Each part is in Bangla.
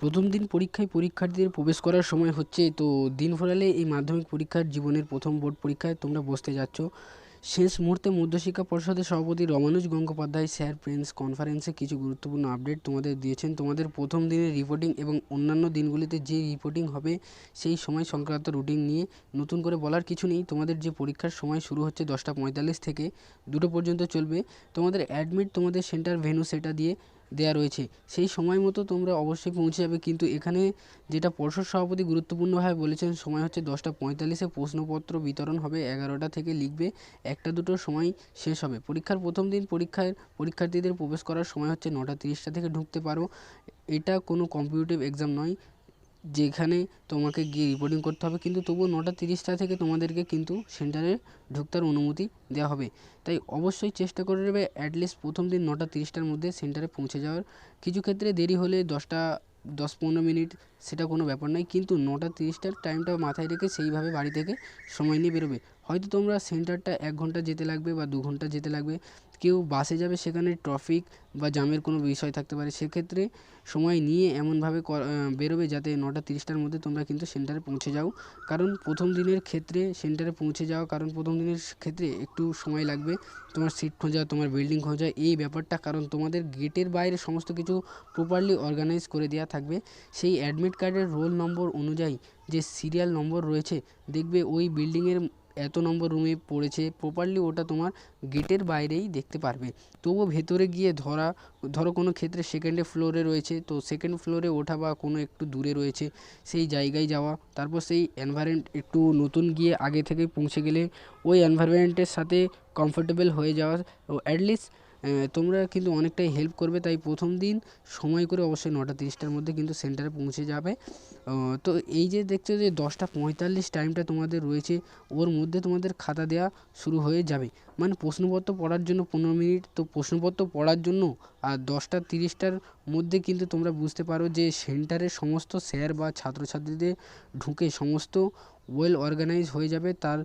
প্রথম দিন পরীক্ষায় পরীক্ষার্থীদের প্রবেশ করার সময় হচ্ছে, তো দিন ফুরালে এই মাধ্যমিক পরীক্ষার জীবনের প্রথম বোর্ড পরীক্ষায় তোমরা বসতে যাচ্ছ। শেষ মুহূর্তে মধ্যশিক্ষা পরিষদের সভাপতি রমানুজ গঙ্গোপাধ্যায় স্যার প্রেস কনফারেন্সে কিছু গুরুত্বপূর্ণ আপডেট তোমাদের দিয়েছেন। তোমাদের প্রথম দিনের রিপোর্টিং এবং অন্যান্য দিনগুলিতে যে রিপোর্টিং হবে, সেই সময় সংক্রান্ত রুটিন নিয়ে নতুন করে বলার কিছু নেই। তোমাদের যে পরীক্ষার সময় শুরু হচ্ছে দশটা পঁয়তাল্লিশ থেকে, দুটো পর্যন্ত চলবে। তোমাদের অ্যাডমিট তোমাদের সেন্টার ভেন্যু সেটা দিয়ে দেওয়া রয়েছে। সেই সময় মতো তোমরা অবশ্যই পৌঁছে যাবে। কিন্তু এখানে যেটা পর্ষদ সভাপতি গুরুত্বপূর্ণভাবে বলেছেন, সময় হচ্ছে দশটা পঁয়তাল্লিশে প্রশ্নপত্র বিতরণ হবে, এগারোটা থেকে লিখবে, একটা দুটোর সময় শেষ হবে। পরীক্ষার প্রথম দিন পরীক্ষায়, পরীক্ষার্থীদের প্রবেশ করার সময় হচ্ছে নটা তিরিশটা থেকে ঢুকতে পারো। এটা কোনো কম্পিটিটিভ এক্সাম নয়। যেখানে তোমাকে গিয়ে রিপোর্টিং করতে হবে, কিন্তু তবুও নটা তিরিশটা থেকে তোমাদেরকে কিন্তু সেন্টারে ঢুকতার অনুমতি দেওয়া হবে। তাই অবশ্যই চেষ্টা করে নেবে অ্যাটলিস্ট প্রথম দিন নটা তিরিশটার মধ্যে সেন্টারে পৌঁছে যাওয়ার। কিছু ক্ষেত্রে দেরি হলে দশটা, দশ পনেরো মিনিট সেটা কোনো ব্যাপার নয়, কিন্তু নটা তিরিশটার টাইমটা মাথায় রেখে সেইভাবে বাড়ি থেকে সময় নিয়ে বেরোবে। হয়তো তোমরা সেন্টারটা এক ঘণ্টা যেতে লাগবে বা দু ঘণ্টা যেতে লাগবে কেউ বাসে যাবে, সেখানে ট্রাফিক বা জ্যামের কোনো বিষয় থাকতে পারে, সেক্ষেত্রে সময় নিয়ে এমনভাবে বেরোবে যাতে নটা তিরিশটার মধ্যে তোমরা কিন্তু সেন্টারে পৌঁছে যাও। কারণ প্রথম দিনের ক্ষেত্রে সেন্টারে পৌঁছে যাওয়া, কারণ প্রথম দিনের ক্ষেত্রে একটু সময় লাগবে। তোমার সিট খোঁজা, তোমার বিল্ডিং খোঁজা, এই ব্যাপারটা কারণ তোমাদের গেটের বাইরে সমস্ত কিছু প্রপারলি অর্গানাইজ করে দেওয়া থাকবে। সেই অ্যাডমিট কার্ডের রোল নম্বর অনুযায়ী যে সিরিয়াল নম্বর রয়েছে, দেখবে ওই বিল্ডিংয়ের এত নম্বর রুমে পড়েছে প্রপারলি ওটা তোমার গেটের বাইরেই দেখতে পারবে। তবুও ভেতরে গিয়ে ধরা, ধরো কোনো ক্ষেত্রে সেকেন্ডে ফ্লোরে রয়েছে, তো সেকেন্ড ফ্লোরে ওঠা বা কোনো একটু দূরে রয়েছে, সেই জায়গায় যাওয়া, তারপর সেই এনভায়রনমেন্ট একটু নতুন গিয়ে আগে থেকে পৌঁছে গেলে ওই এনভায়রনমেন্টের সাথে কমফোর্টেবল হয়ে যাওয়া অ্যাটলিস্ট তোমরা কিন্তু অনেকটাই হেল্প করবে। তাই প্রথম দিন সময় করে অবশ্যই নটা তিরিশটার মধ্যে কিন্তু সেন্টারে পৌঁছে যাবে। তো এই যে দেখছ যে দশটা পঁয়তাল্লিশ টাইমটা তোমাদের রয়েছে, ওর মধ্যে তোমাদের খাতা দেওয়া শুরু হয়ে যাবে। মানে প্রশ্নপত্র পড়ার জন্য পনেরো মিনিট, তো প্রশ্নপত্র পড়ার জন্য আর দশটা তিরিশটার মধ্যে কিন্তু তোমরা বুঝতে পারো যে সেন্টারের সমস্ত স্যার বা ছাত্রছাত্রীদের ঢুকে সমস্ত ওয়েল অর্গানাইজ হয়ে যাবে। তার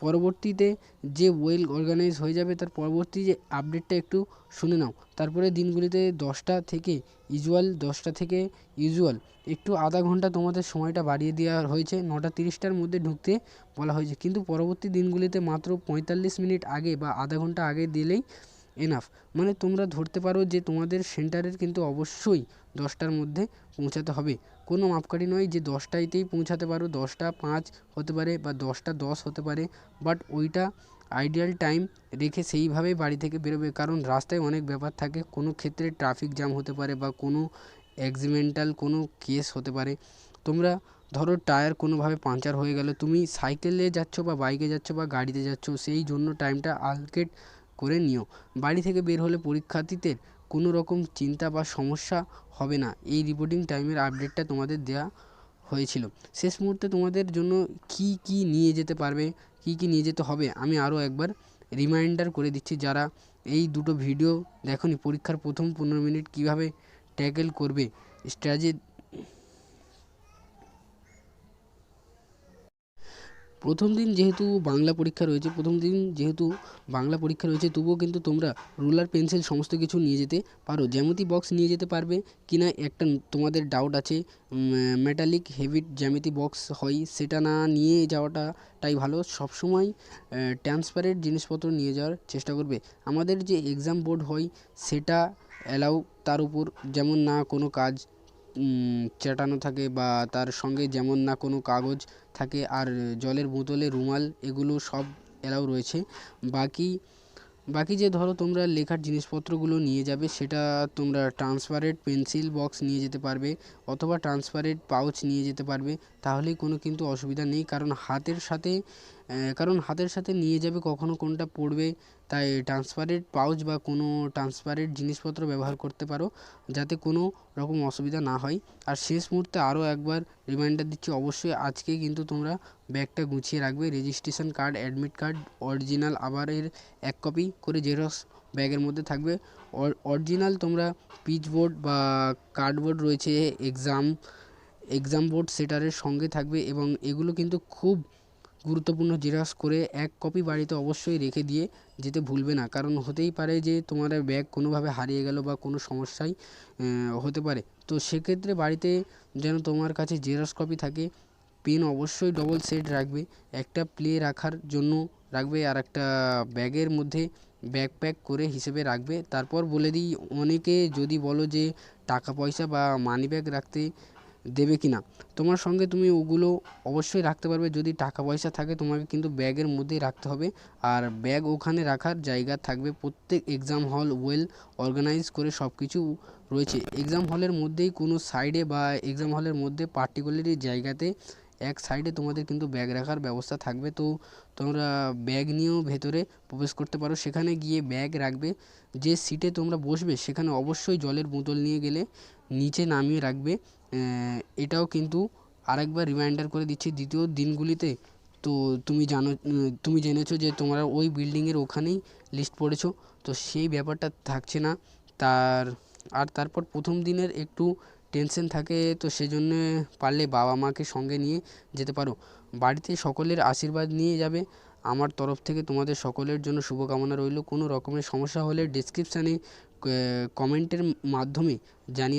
পরবর্তীতে যে ওয়েল অর্গানাইজ হয়ে যাবে তার পরবর্তী যে আপডেটটা একটু শুনে নাও। তারপরে দিনগুলিতে দশটা থেকে ইউজুয়াল দশটা থেকে ইউজুয়াল একটু আধা ঘণ্টা তোমাদের সময়টা বাড়িয়ে দেওয়া হয়েছে। নটা তিরিশটার মধ্যে ঢুকতে বলা হয়েছে। কিন্তু পরবর্তী দিনগুলিতে মাত্র পঁয়তাল্লিশ মিনিট আগে বা আধা ঘণ্টা আগে দিলেই এনাফ মানে তোমরা ধরতে পারো যে তোমাদের সেন্টারের কিন্তু অবশ্যই দশটার মধ্যে পৌঁছাতে হবে। কোনো মাপকাঠি নয় যে দশটাতেই পৌঁছাতে পারো, দশটা পাঁচ হতে পারে বা দশটা দশ হতে পারে বাট ওইটা আইডিয়াল টাইম রেখে সেইভাবেই বাড়ি থেকে বেরোবে। কারণ রাস্তায় অনেক ব্যাপার থাকে, কোনো ক্ষেত্রে ট্রাফিক জ্যাম হতে পারে বা কোনো অ্যাক্সিডেন্টাল কোনো কেস হতে পারে। তোমরা ধরো টায়ার কোনোভাবে পাঞ্চার হয়ে গেল, তুমি সাইকেলে যাচ্ছ বা বাইকে যাচ্ছ বা গাড়িতে যাচ্ছ, সেই জন্য টাইমটা আলকেট করে নিও। বাড়ি থেকে বের হলে পরীক্ষার্থীদের কোনো রকম চিন্তা বা সমস্যা হবে না। এই রিপোর্টিং টাইমের আপডেটটা তোমাদের দেওয়া হয়েছিল। শেষ মুহূর্তে তোমাদের জন্য কী কী নিয়ে যেতে পারবে, কী কী নিয়ে যেতে হবে, আমি আরও একবার রিমাইন্ডার করে দিচ্ছি। যারা এই দুটো ভিডিও দেখনি, পরীক্ষার প্রথম পনেরো মিনিট কীভাবে ট্যাকেল করবে স্ট্র্যাটেজি প্রথম দিন যেহেতু বাংলা পরীক্ষা রয়েছে, প্রথম দিন যেহেতু বাংলা পরীক্ষা রয়েছে, তবুও কিন্তু তোমরা রুলার পেন্সিল সমস্ত কিছু নিয়ে যেতে পারো। জ্যামিতি বক্স নিয়ে যেতে পারবে কি না একটা তোমাদের ডাউট আছে। মেটালিক হেভি জ্যামিতি বক্স হয়, সেটা না নিয়ে যাওয়াটাই ভালো। সবসময় ট্রান্সপারেন্ট জিনিসপত্র নিয়ে যাওয়ার চেষ্টা করবে। আমাদের যে এক্সাম বোর্ড হয়, সেটা অ্যালাউ তার উপর যেমন না কোনো কাজ চেটানো থাকে বা তার সঙ্গে যেমন না কোনো কাগজ থাকে আর জলের বোতলে রুমাল, এগুলো সব অ্যালাউ রয়েছে। বাকি বাকি যে ধরো তোমরা লেখার জিনিসপত্রগুলো নিয়ে যাবে, সেটা তোমরা ট্রান্সপারেন্ট পেন্সিল বক্স নিয়ে যেতে পারবে অথবা ট্রান্সপারেন্ট পাউচ নিয়ে যেতে পারবে তাহলেই কোনো কিন্তু অসুবিধা নেই। কারণ হাতের সাথে কারণ হাতের সাথে নিয়ে যাবে কখনো কোনটা পড়বে তাই ট্রান্সপারেন্ট পাউচ বা কোনো ট্রান্সপারেন্ট জিনিসপত্র ব্যবহার করতে পারো, যাতে কোনো রকম অসুবিধা না হয়। আর শেষ মুহূর্তে আরও একবার রিমাইন্ডার দিচ্ছি, অবশ্যই আজকে কিন্তু তোমরা ব্যাগটা গুছিয়ে রাখবে। Registration card admit card original আবার এর এক কপি করে জেরক্স ব্যাগের মধ্যে থাকবে। অরিজিনাল তোমরা পিচ বোর্ড বা কার্ডবোর্ড রয়েছে এক্সাম এক্সাম বোর্ড সেটারের সঙ্গে থাকবে এবং এগুলো কিন্তু খুব গুরুত্বপূর্ণ জেরক্স করে এক কপি বাড়িতে অবশ্যই রেখে দিয়ে যেতে ভুলবে না। কারণ হতেই পারে যে তোমার ব্যাগ কোনোভাবে হারিয়ে গেল বা কোনো সমস্যায় হতে পারে। তো সেক্ষেত্রে বাড়িতে যেন তোমার কাছে জেরক্স কপি থাকে, পেন অবশ্যই ডবল সেট রাখবে, একটা প্লে রাখার জন্য রাখবে আর একটা ব্যাগের মধ্যে ব্যাকপ্যাক করে হিসেবে রাখবে। তারপর বলে দিই, অনেকে যদি বলো যে টাকা পয়সা বা মানি ব্যাগ রাখতে দেবে কি না তোমার সঙ্গে তুমি ওগুলো অবশ্যই রাখতে পারবে। যদি টাকা পয়সা থাকে, তোমাকে কিন্তু ব্যাগের মধ্যেই রাখতে হবে। আর ব্যাগ ওখানে রাখার জায়গা থাকবে। প্রত্যেক এক্সাম হল ওয়েল অর্গানাইজ করে সব কিছু রয়েছে এক্সাম হলের মধ্যেই কোনো সাইডে বা এক্সাম হলের মধ্যে পার্টিকুলারলি জায়গাতে এক সাইডে তোমাদের কিন্তু ব্যাগ রাখার ব্যবস্থা থাকবে। তো তোমরা ব্যাগ নিয়েও ভেতরে প্রবেশ করতে পারো। সেখানে গিয়ে ব্যাগ রাখবে। যে সিটে তোমরা বসবে, সেখানে অবশ্যই জলের বোতল নিয়ে গেলে নিচে নামিয়ে রাখবে। এটাও কিন্তু আরেকবার রিমাইন্ডার করে দিচ্ছি, দ্বিতীয় দিনগুলিতে। তো তুমি জানো, তুমি জেনেছো যে তোমরা ওই বিল্ডিংয়ের ওখানেই লিস্ট পড়েছো, তো সেই ব্যাপারটা থাকছে না। তার, আর তারপর প্রথম দিনের একটু টেনশন থাকে, তো সেজন্য পারলে বাবা মাকে সঙ্গে নিয়ে যেতে পারো। বাড়িতে সকলের আশীর্বাদ নিয়ে যাবে। আমার তরফ থেকে তোমাদের সকলের জন্য শুভকামনা রইল। কোনো রকমের সমস্যা হলে ডেসক্রিপশানে কমেন্টের মাধ্যমে জানিয়ে